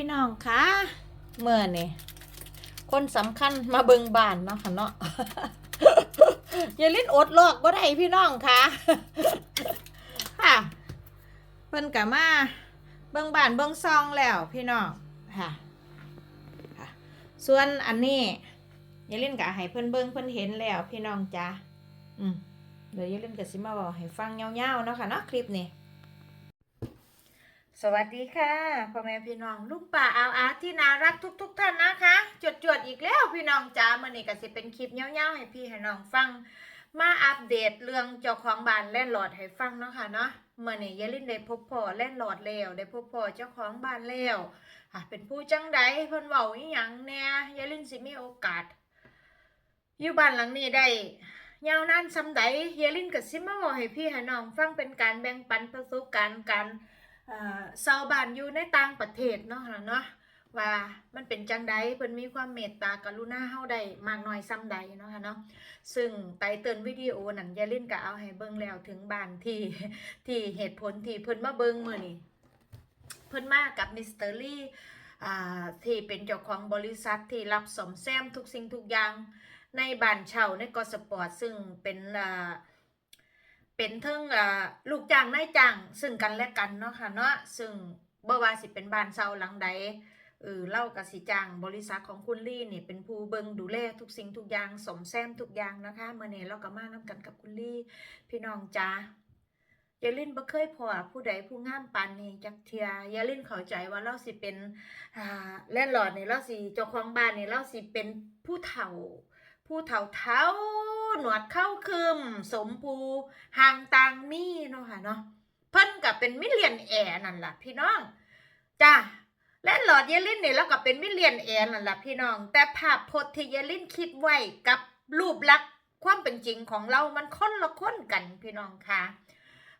พี่น้องคะเมื่อนี่คนสำคัญมาเบิงบานเนาะค่ะเนาะอย่าลิ้นอดโลกบ่ได้พี่น้องคะค่ะเพิ่นกะมาเบิงบานเบิงซองแล้วพี่น้องค่ะค่ะส่วนอันนี้อย่าลิ้นกะให้เพิ่นเบิงเพิ่นเห็นแล้วพี่น้องจ้าอืมเดี๋ยวอย่าลิ้นกะสิมาบอกให้ฟังยาๆเนาะค่ะเนาะคลิปนี้ สวัสดีค่ะพ่อแม่พี่น้องลูกป่าอาอาร์ตที่น่ารักทุกๆท่านนะคะจดจวดๆอีกแล้วพี่น้องจ้ามื่อนี้ก็สิเป็นคลิปเงี้ยวๆให้พี่ให้น้องฟัง มาอัปเดตเรื่องเจ้าของบ้านแล่นหลอดให้ฟังเนาะค่ะเนาะเมื่อนี้ยายลินได้พบพ่อแล่นหลอดแล้วได้พบพ่อเจ้าของบ้านแล้วอะเป็นผู้จังใดเพิ่นเว้าอีหยังแน่ยายลินสิมีโอกาสอยู่บ้านหลังนี้ได้ยาวนานซำใดยายลินก็สิมาเว้าให้พี่ให้น้องฟังเป็นการแบ่งปันประสบการณ์การอ่า ชาวบ้านอยู่ในต่างประเทศเนาะล่ะเนาะว่ามันเป็นจังใดเพิ่นมีความเมตตากรุณาเฮาได้มากน้อยซ้ำใดเนาะค่ะเนาะซึ่งไตเติ้ลวิดีโอนั้นยายลินก็เอาให้เบิ่งแล้วถึงบ้านที่ที่เหตุผลที่เพิ่นมาเบิ่งมื้อนี้เพิ่นมากับมิสเตอรี่อ่าที่เป็นเจ้าของบริษัทที่รับสมแซมทุกสิ่งทุกอย่างในบ้านเช่าในกสปอร์ตซึ่งเป็นอ่า เป็นเทิงอ่าลูกจ้างนายจ้างซึ่งกันและกันเนาะค่ะเนาะซึ่งบ่ว่าสิเป็นบ้านเช่าหลังใดเออเล่ากับสิจ้างบริษัทของคุณลี่เนี่ยเป็นผู้เบิงดูแลทุกสิ่งทุกอย่างสมแซมทุกอย่างนะคะเมื่อนี้เราก็มานํกันกับคุณลี่ พี่น้องจ้ายายลินบ่เคยพอผู้ใดผู้งามปานนี้จักเทียยายลินเข้าใจว่าเราสิเป็นอ่าแลนด์ลอร์ดนี่เราสิเจ้าของบ้านนี่เราสิเป็นผู้เฒ่า ผู้เฒ่าเท้า หนวดเข้าคืม สมภูหางตางมีเนาะค่ะเนาะเพิ่นกับเป็นมิเลียนแอร์นั่นแหละพี่น้องจ้าและหลอดเยลินเนี่แล้วก็เป็นมิเลียนแอร์นั่นแหละพี่น้อง แต่ภาพพจน์ที่เยลินคิดไว้กับรูปลักษณ์ความเป็นจริงของเรามันค้นละค้นกันพี่น้องค่ะ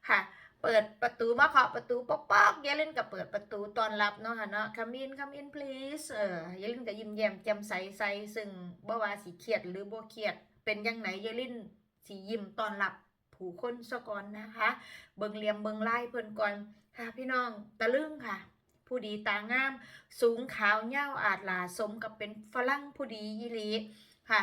ค่ะเปิดประตูมาเคาะประตูป๊อกๆเยลินก็เปิดประตูตอนรับเนาะค่ะเนาะ come in come in please เออเยลินก็ยิ้มแย้มแจ่มใสใสซึ่งบ่ว่าสิเครียดหรือบ่เครียด เป็นยังไงเยลินสิยิ้มตอนรับผู้คนซะก่อนนะคะ เบิงเหลี่ยมเบิ่งลายเพิ่นก่อนค่ะ พี่น้องตะลึงค่ะ ผู้ดีตางาม สูงขาวยาอาจหลาสมกับเป็นฝรั่งผู้ดีอีหลีค่ะ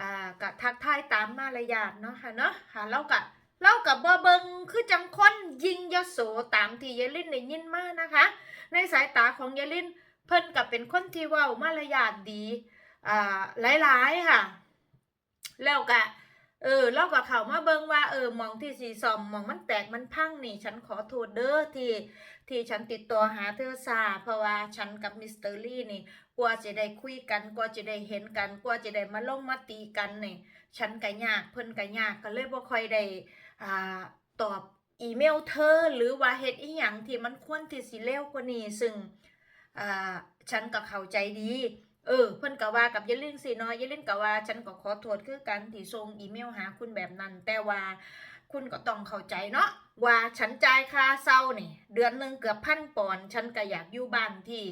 อ่าก็ทักทายตามมารยาทเนาะค่ะเนาะค่ะเราก็เรากับบ่เบิงคือจังคนยิงยโสตามที่เยลินได้ยินมานะคะ ในสายตาของเยลินเพิ่นกับเป็นคนที่เว้ามารยาทดีอ่าหลายๆค่ะ แล้วก็เออเราก็เข้ามาเบิ่งว่าเออมองที่สีซอมมองมันแตกมันพังนี่ฉันขอโทษเด้อที่ที่ฉันติดต่อหาเธอซาเพราะว่าฉันกับมิสเตอรี่นี่กว่าจะได้คุยกันกว่าจะได้เห็นกันกว่าจะได้มาลงมาตีกันนี่ฉันก็ยากเพิ่นก็ยากก็เลยบ่ค่อยได้อ่าตอบอีเมลเธอหรือว่าเฮ็ดอีหยังที่มันควรที่สิเร็วกว่านี้ซึ่งอ่าฉันก็เข้าใจดี เออเพิ่นก็ว่ากับยายลินสิเนาะยายลินก็ว่าฉันก็ขอโทษคือกันที่ส่งอีเมลหาคุณแบบนั้น แต่ว่าคุณก็ต้องเข้าใจเนาะว่าฉันจ่ายค่าเช่านี่ เดือนหนึ่งเกือบพันปอนฉันก็อยากอยู่บ้านที่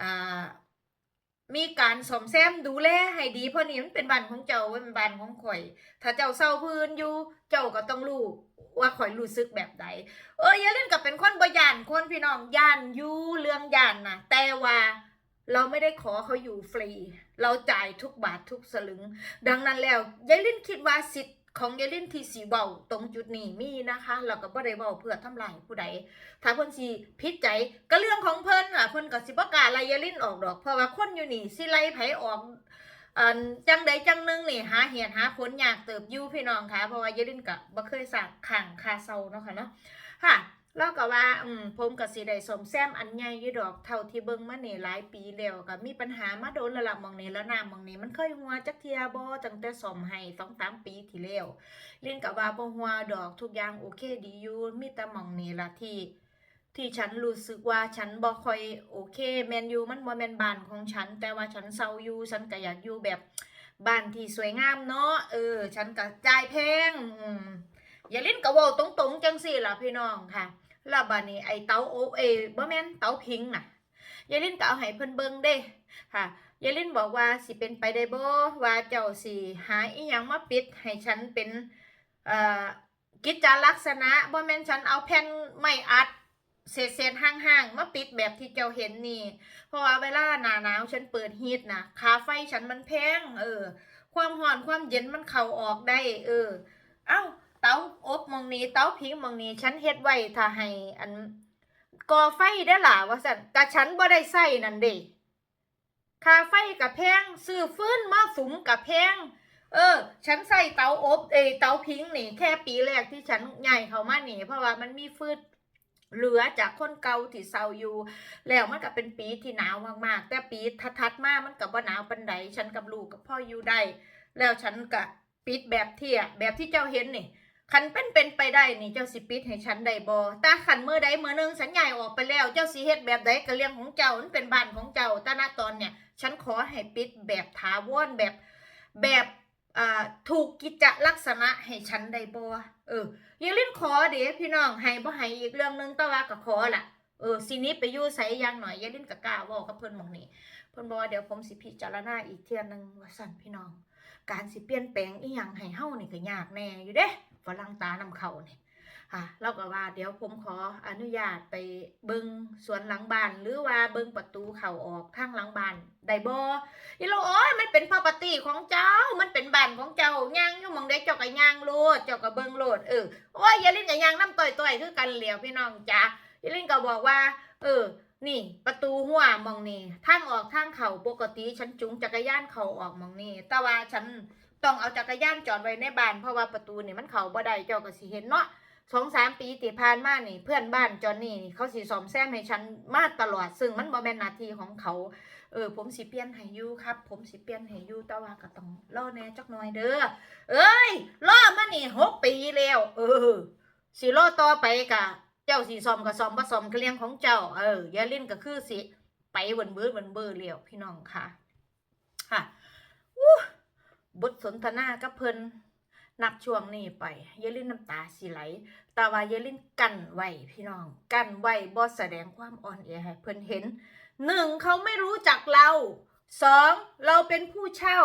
อ่ามีการสมแซมดูแลให้ดีเพราะนี่มันเป็นบ้านของเจ้าเป็นบ้านของข่อย ถ้าเจ้าเศร้าพื้นอยู่เจ้าก็ต้องรู้ว่าข่อยรู้สึกแบบใดเออยายลินก็เป็นคนบ่ยานคนพี่น้องยานอยู่เรื่องยานนะแต่ว่า เราไม่ได้ขอเขาอยู่ฟรี เราจ่ายทุกบาททุกสลึง ดังนั้นแล้วยายลินคิดว่าสิทธิ์ของยายลินที่สีเบาตรงจุดนี้มีนะคะเราก็บ่ได้เบาเพื่อทำลายผู้ใดถ้าเพิ่นสิพิดใจก็เรื่องของเพิ่นอะเพิ่นก็สิบก้าไลยายลินออกดอก เพราะว่าคนอยู่นี่สิไล่ไผออกอันจังใดจังหนึงนี่หาเหตุหาผลอยากเติบยู่พี่น้องค่ะเพราะว่ายายลินก็บ่เคยสร้างขังคาเซาเนาะค่ะเนาะค่ะ เราก็ว่า อืมผมก็สิได้สมแซมอันใหญ่อยู่ดอกเท่าที่เบิ่งมาเนี่หลายปีแล้วก็มีปัญหามาโดนแล้วล่ะมองนี้แล้วน้ำมองนี้มันเคยหัวจักเทียบ่ตั้งแต่สมให้2-3ปีที่แล้วเล่นก็ว่าบ่หัวดอกทุกอย่างโอเคดีอยู่มีแต่มองนี้ละที่ที่ฉันรู้สึกว่าฉันบ่ค่อยโอเคแมนยูมันบ่แมนบ้านของฉัน แต่ว่าฉันเซาอยู่ฉันก็อยากอยู่แบบบ้านที่สวยงามเนาะเออ ฉันก็จ่ายแพงอืม อย่าเล่นก็เว้าตรงๆจังซี่ล่ะพี่น้องค่ะแล้วบัดนี้ไอ้เตาโอเอบ่แม่นเตาพิงน่ะยายลินก็เอาให้เพิ่นเบิ่งเด้ค่ะยายลินบอกว่าสิเป็นไปได้บ่ว่าเจ้าสิหาอีหยังมาปิดให้ฉันเป็นเอ่อกิจจลักษณะบ่แม่นฉันเอาแผ่นไม้อัดเศษเศษๆห่างๆมาปิดแบบที่เจ้าเห็นนี่ เพราะว่าเวลาหนาหนาวฉันเปิดฮีทนะค่าไฟฉันมันแพงเออ ความร้อนความเย็นมันเข้าออกได้ เออ เอ้า เตาอบมองนี้เตาผิงมองนี้ฉันเฮ็ดไว้ถ้าให้อันก่อไฟได้อล่ะว่าซั่นกะฉันบ่ได้ใส่นั่นเด้ค่าไฟกับแพงซื้อฟื้นมาสุมกับแพงเออ ฉันใส่เตาอบเอเตาพิงนี่แค่ปีแรกที่ฉันใหญ่เขามาหนีเพราะว่ามันมีฟืนเหลือจากคนเก่าที่เซาอยู่ แล้วมันก็เป็นปีที่หนาวมากๆ แต่ปีทัดๆมากมันก็บ่หนาวปานใดฉันกับลูกกับพ่ออยู่ได้ แล้วฉันก็ปิดแบบเที่ยแบบที่เจ้าเห็นนี่ คันเป็นเป็นไปได้นี่เจ้าสิปิดให้ฉันได้บ่ต่คันมือใดมือนึงฉันใหญ่ออกไปแล้ว เจ้าสิเฮ็ดแบบใดก็เรื่องของเจ้ามันเป็นบ้านของเจ้าแต่ณตอนเนี่ย ฉันขอให้ปิดแบบถาวรแบบแบบอ่าถูกกิจลักษณะให้ฉันได้บ่เอออย่าลืมขอเด้พี่น้องให้บ่ให้อีกเรื่องหนึงต่ว่าก็ขอละเออสิหนี้ไปยู่ไสอย่างหน่อยอย่าลืมก็กล้าว้ากับเพิ่อนมองนี้เพิ่อนบอกว่าเดี๋ยวผมสิพิจารณาอีกเที่ยหนึงว่าสั่นพี่น้อง การสิเปลี่ยนแปลงอีหยังให้เฮ้านี่ก็ยากแน่อยู่เด้ ฝรั่งตานำเขาเนี่ยค่ะเราก็ว่า เดี๋ยวผมขออนุญาตไปเบิงสวนหลังบ้าน หรือว่าเบิงประตูเข้าออกทางหลังบ้านได้บ่อีโลโอ้ยมันเป็น property ของเจ้า มันเป็นบ้านของเจ้าย่างอยู่มองใดเจ้าก็ย่างโลดเจ้าก็เบิงโลดเออโอ้ยย่าลินกับย่างน้ำต่อยๆคือกันเหลียวพี่น้องจ้าย่าลินก็บอกว่า เออ นี่ ประตูหัวมองนี่ทางออกทางเขาปกติฉันจุงจักรยานเขาออกมองนี่แต่ว่าฉันต้องเอาจักรยานจอดไว้ในบ้านเพราะว่าประตูนี่มันเขาบ่ได้เจ้าก็สิเห็นเนาะสองสามปีที่ผ่านมานี่ เพื่อนบ้านจอนนี่เขาสิซ่อมแซมให้ฉันมาตลอด ซึ่งมันบ่แม่นนาทีของเขา เออ ผมสิเปลี่ยนให้ยู่ครับ ผมสิเปลี่ยนให้ยู่แต่ว่าก็ต้องรอแน่จักหน่อยเด้อเอ้ยรอมานี่หกปีแล้วเออสิรอต่อไปกะ เจ้าสีซอมก็ซอมบ่ซ่อมก็เรื่องของเจ้า เออย่าเล่นก็คือสิไปเวนเบื่อเวนเบื่อเลี้ยวพี่น้องค่ะ ค่ะอู้บทสนทนากับเพิ่นนับช่วงนี้ไปย่าเล่นน้ำตาสิไหล แต่ว่าย่าเล่นกันไว้พี่น้อง กันไว้บ่แสดงความอ่อนแอให้เพิ่นเห็นหนึ่งเขาไม่รู้จักเราสองเราเป็นผู้เช่า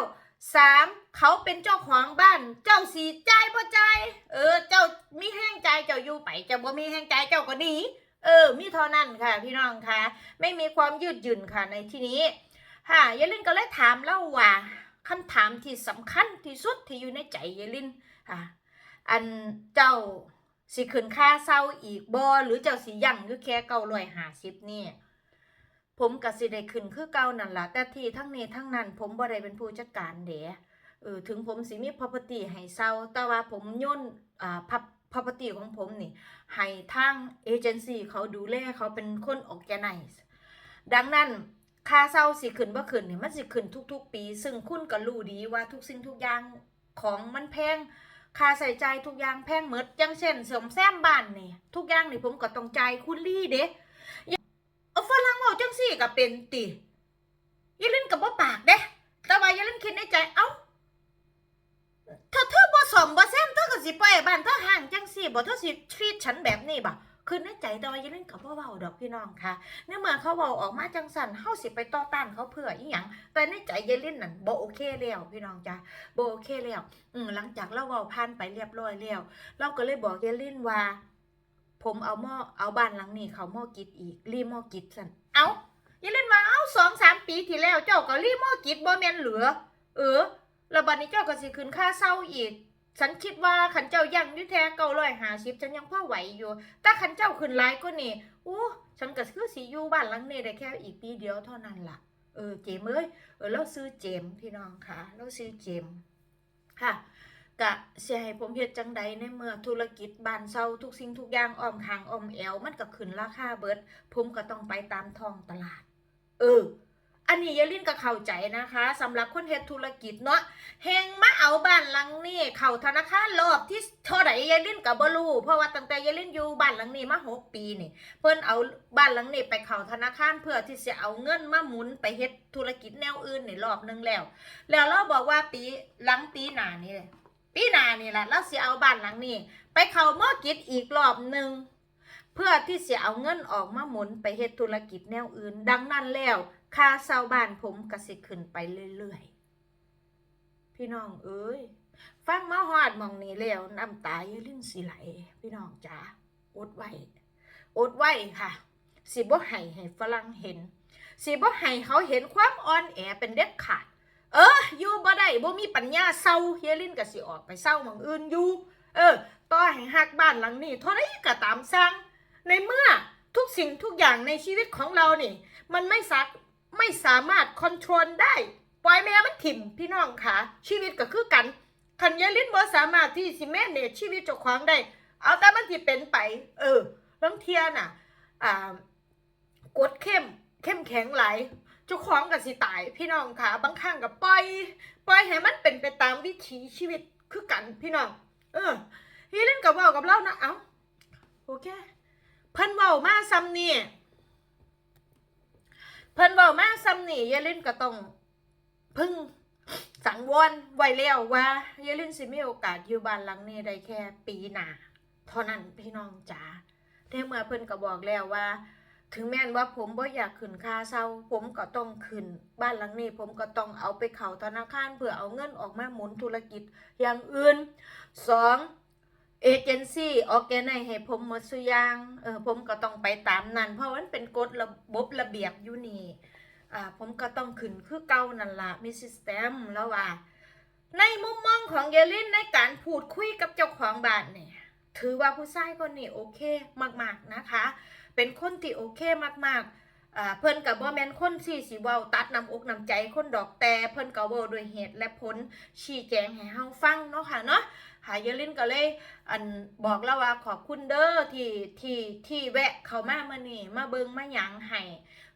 สามเขาเป็นเจ้าของบ้าน เจ้าสีใจายบ่ใจ เออ เจ้ามีแห้งใจเจ้าอยู่ไปเจ้าบ่มีแห้งใจเจ้าก็หนีเออ มีเท่านั้นค่ะ พี่น้องค่ะ ไม่มีความยืดหยุ่นค่ะในที่นี้ค่ะยายลินก็เลยถามเล่าว่าคำถามที่สำคัญที่สุดที่อยู่ในใจยายลินค่ะอันเจ้าสิขึ้นค่าเศร้าอีกบ่หรือเจ้าสิยั่งอยู่แค่เก้าร้อยห้าสิบนี่ ผมก็สิได้ขึ้นคือเก่านั่นล่ะแต่ที่ทั้งนี้ทั้งนั้น ผมบ่ได้เป็นผู้จัดการเด้เออถึงผมสิมี property ให้เซาแต่ว่าผมย่นอ่า property ของผมนี่ให้ทางเอเจนซี่เขาดูแลเขาเป็นคน organize ดังนั้นค่าเช่าสิขึ้นบ่ขึ้นนี่มันสิขึ้นทุก ๆ ปี ซึ่งคุณก็รู้ดีว่าทุกสิ่งทุกอย่างของมันแพงค่าใส่ใจทุกอย่างแพงหมดจังเช่นเสริมแซมบ้านนี่ทุกอย่างนี่ผมก็ต้องจ่ายคุณลี่เด้เอาฝรั่งเว้าจังซี่ ก็เป็นติย่าเล่นกับบ่ปากเด้แต่ว่าย่าเล่นคิดในใจ เอ้าถ้าเธอบ่สมบ่แซมเธอก็สิปล่อยให้บ้านเธอห่างจังซี่บ่เธอสิทรีตฉันแบบนี้บ่คือในใจแต่ว่าย่าเล่นกับบ่เว้าดอกพี่น้องค่ะในเมื่อเขาเว้าออกมาจังสั่นเฮาสิไปต่อต้านเขาเพื่ออีหยังแต่ในใจย่าเล่นนั่นบ่โอเคแล้วพี่น้องจ้ะบ่โอเคแล้วอืมหลังจากเราเว้าผ่านไปเรียบร้อยแล้วเราก็เลยบอกย่าเล่นว่า ผมเอาหม้อเอาบ้านหลังนี้เขาหม้อกิดอีกรีหม้อกิดสั่นเอ้า ย่าเล่นมาเอ้าสองสามปีที่แล้วเจ้าก็รีหม้อกิดบ่แมนเหลือ เออแล้วบัดนี้เจ้าก็สิขึ้นค่าเช่าอีก ฉันคิดว่าขันเจ้ายังยู่แท้เก้าร้อยหาสิบฉันยังพอไหวอยู่ แต่ขันเจ้าขึ้นหลายก็นี่โอ้ฉันก็คือสิอยู่บ้านหลังนี้ได้แค่อีกปีเดียวเท่านั้นล่ะ เออเจมเอ้ยเออเราซื้อเจมพี่น้องค่ะเราซื้อเจมค่ะกะเสียให้ผมเฮ็ดจังใดในเมื่อธุรกิจบานเซาทุกสิ่งทุกอย่างอ้อมคางอ้อมแอว มันก็ขึ้นราคาเบิด ผมก็ต้องไปตามท้องตลาด เออ อันนี้ยาลินก็เข้าใจนะคะสำหรับคนเฮ็ดธุรกิจเนาะเฮงมาเอาบ้านหลังนี้เข้าธนาคารรอบที่เท่าไหร่ยายลินก็บ่รู้เพราะว่าตั้งแต่ยายลินอยู่บ้านหลังนี้มาหกปีนี่ เพิ่นเอาบ้านหลังนี้ไปเข้าธนาคารเพื่อที่จะเอาเงินมาหมุนไปเฮ็ดธุรกิจแนวอื่นนี่รอบนึงแล้ว แล้วเราบอกว่าปีหลังปีหน้านี่ปีหน้านี่แหละเราสิเอาบ้านหลังนี้ ไปเข้ามอกิจอีกรอบหนึ่ง เพื่อที่จะเอาเงินออกมาหมุนไปเฮ็ดธุรกิจแนวอื่น ดังนั้นแล้วค่าเช่าบ้านผมก็สิขึ้นไปเรื่อยๆ พี่น้องเอ้ย ฟังมาฮอดมองนี้แล้วน้ำตาอย่าลิ้นสิไหล พี่น้องจ๋าอดไว้อดไว้ค่ะ สิบ่ให้ให้ฝรั่งเห็น สิบ่ให้เขาเห็นความอ่อนแอเป็นเด็ดขาด เอออยู่บ่ได้บ่มีปัญญาเศร้าเฮียลินก็สิออกไปเศร้ามองอื่นอยู่ เออ ต่อให้ฮักบ้านหลังนี้เท่าไรก็ตามสร้าง ในเมื่อทุกสิ่งทุกอย่างในชีวิตของเรานี่ มันไม่สักไม่สามารถคอนโทรลได้ ปล่อยแม่มันถิ่มพี่น้องค่ะ ชีวิตก็คือกันคันยาลินบ่สามารถที่สิแม่เนี่ยชีวิตเจ้าของได้ เอาแต่มันที่เป็นไป เออลางเทียน่ะ อ่ากดเข้มเข้มแข็งไหลายเจ้าของกับสิตาย พี่น้องค่ะ บางครั้งกับปล่อยปล่อยให้มันเป็นไปตามวิถีชีวิตคือกันพี่น้อง เออฮีเล่นกับว่ากับเรานะ เอ้าโอเค เพิ่นเว้ามาซ้ำนี่เพิ่นเว้ามาซ้ำนี่ยายลินก็ต้องพึ่งสังวรไว้แล้วว่ายายลินสิมีโอกาสอยู่บ้านหลังนี้ได้แค่ปีหน้าเท่านั้นพี่น้องจ๋าแต่เมื่อเพิ่นก็บอกแล้วว่า ถึงแม้นว่าผมบ่อยากขึ้นค่าเช่าผมก็ต้องขึ้น บ้านหลังนี้ ผมก็ต้องเอาไปเข้าธนาคารเพื่อเอาเงินออกมาหมุนธุรกิจอย่างอื่นสอง เอเจนซี่ออกแกไนให้ผมหมดสุยางเออผมก็ต้องไปตามนั้น เพราะมันเป็นกฎระบบระเบียบอยู่นี่อ่าผมก็ต้องขึ้นคือเก่านั่นละมีซิสเต็มแล้วว่า ในมุมมองของเยลินในการพูดคุยกับเจ้าของบ้านเนี่ย ถือว่าผู้ชายคนนี้โอเคมากๆนะคะ เป็นคนที่โอเคมากๆ อ่าเพิ่นกับบ่แมนคนที่สิเว้าตัดนำอกนำใจคนดอกแต่เพิ่นก็เว้าด้วยเหตุและผลชี้แจงให้เฮาฟังเนาะค่ะเนาะหายลินก็เลยอันบอกแล้วว่าขอบคุณเด้อที่ที่ที่แวะเข้ามามื้อนี้มาเบิ่งมาหยังให้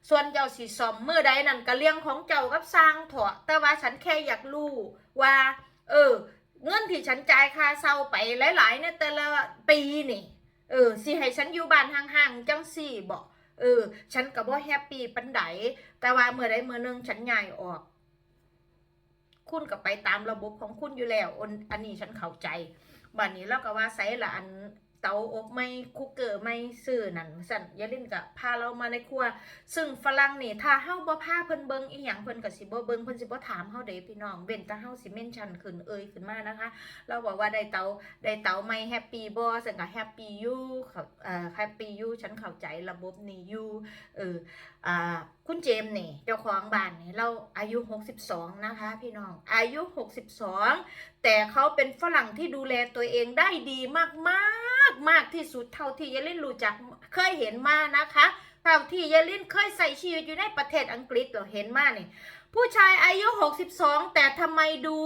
ส่วนเจ้าสิซ่อมมื้อใดนั่นก็เรื่องของเจ้ากับสร้างเถอะแต่ว่าฉันแค่อยากรู้ว่า เออ เงินที่ฉันจ่ายค่าเช่าไปหลายๆเนี่ยแต่ละปีนี่ เออสิให้ฉันอยู่บ้านห่างๆจังสี่บอก เออ ฉันก็บ่แฮปปี้ปันไดแต่ว่าเมื่อใดเมื่อหนึงฉันย้ายออก คุณก็ไปตามระบบของคุณอยู่แล้วอันนี้ฉันเข้าใจบัดนี้เราก็ว่าไซละอัน เตาอบไม่คุกเกอร์ไม่ซื้อนั่นสั่นอยาลินก็พาเรามาในครัว ซึ่งฝรั่งนี่ถ้าเฮาบ่พาเพิ่นเบิ่งอีหยังเพิ่นก็สิบ่เบิ่งเพิ่นสิบ่ถามเฮาเด้พี่น้องเว้นแต่เฮาสิเมนชั่นขึ้นเอ่ยขึ้นมานะคะ เราบอกว่าได้เตาได้เตาไม่แฮปปี้บ่ฉันก็แฮปปี้อยู่เขาเอ่อแฮปปี้อยู่ฉันเข้าใจระบบนี้อยู่เอออ่า คุณเจมส์นี่เจ้าของบ้านนี่เราอายุ 62 นะคะ พี่น้องอายุ 62 แต่เขาเป็นฝรั่งที่ดูแลตัวเองได้ดีมากมากมากที่สุดเท่าที่ยายลินรู้จักเคยเห็นมานะคะเท่าที่ยายลินเคยใส่ชีวิตอยู่ในประเทศอังกฤษเราเห็นมานี่ผู้ชายอายุ 62 แต่ทำไมดู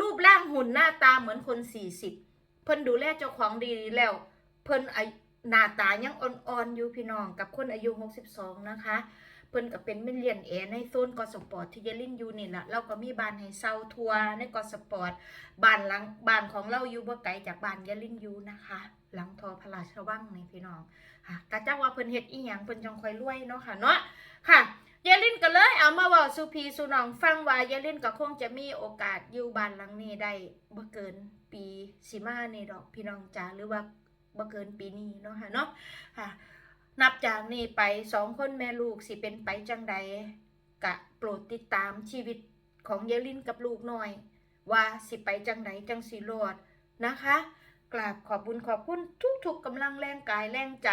รูปร่างหุ่นหน้าตาเหมือนคน 40 เพิ่นดูแลเจ้าของดีแล้ว เพิ่นหน้าตายังอ่อนๆอยู่พี่น้องกับคนอายุ 62 นะคะ พิ่นก็เป็นมิเลียนแอร์ในโซนกอสปอร์ตที่ยายลินอยู่นี่แหละเราก็มีบ้านให้เซาทัวร์ในกอสปอร์ตบ้านหลังบ้านของเราอยู่บ่ไกลจากบ้านยายลินอยู่นะคะ หลังทอพระราชวังนี่พี่น้องค่ะกะจักว่าเพิ่นเฮ็ดอีหยังเพิ่นจังค่อยรวยเนาะค่ะเนาะค่ะยายลินก็เลยเอามาว่าสุพีสุนองฟังว่ายายลินก็คงจะมีโอกาสอยู่บ้านหลังนี้ได้บ่เกินปีสิมานี่ดอกพี่น้องจ๋าหรือว่าบ่เกินปีนี้เนาะค่ะเนาะค่ะ นับจากนี้ไปสองคนแม่ลูกสิเป็นไปจังใดกะโปรดติดตามชีวิตของยายลินกับลูกหน่อย ว่าสิไปจังใดจังสิรอดนะคะ กราบขอบบุญขอบคุณทุกๆกำลังแรงกายแรงใจ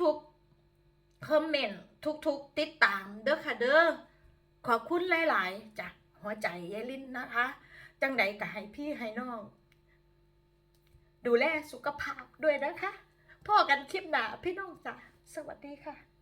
ทุกๆคอมเมนต์ทุกๆ ติดตามเด้อค่ะเด้อขอบคุณหลายๆจากหัวใจยายลินนะคะ จังใดก็ให้พี่ให้น้อง ดูแลสุขภาพด้วยนะคะ พ่อกันคลิปหน้าพี่น้องจ้ะสวัสดีค่ะ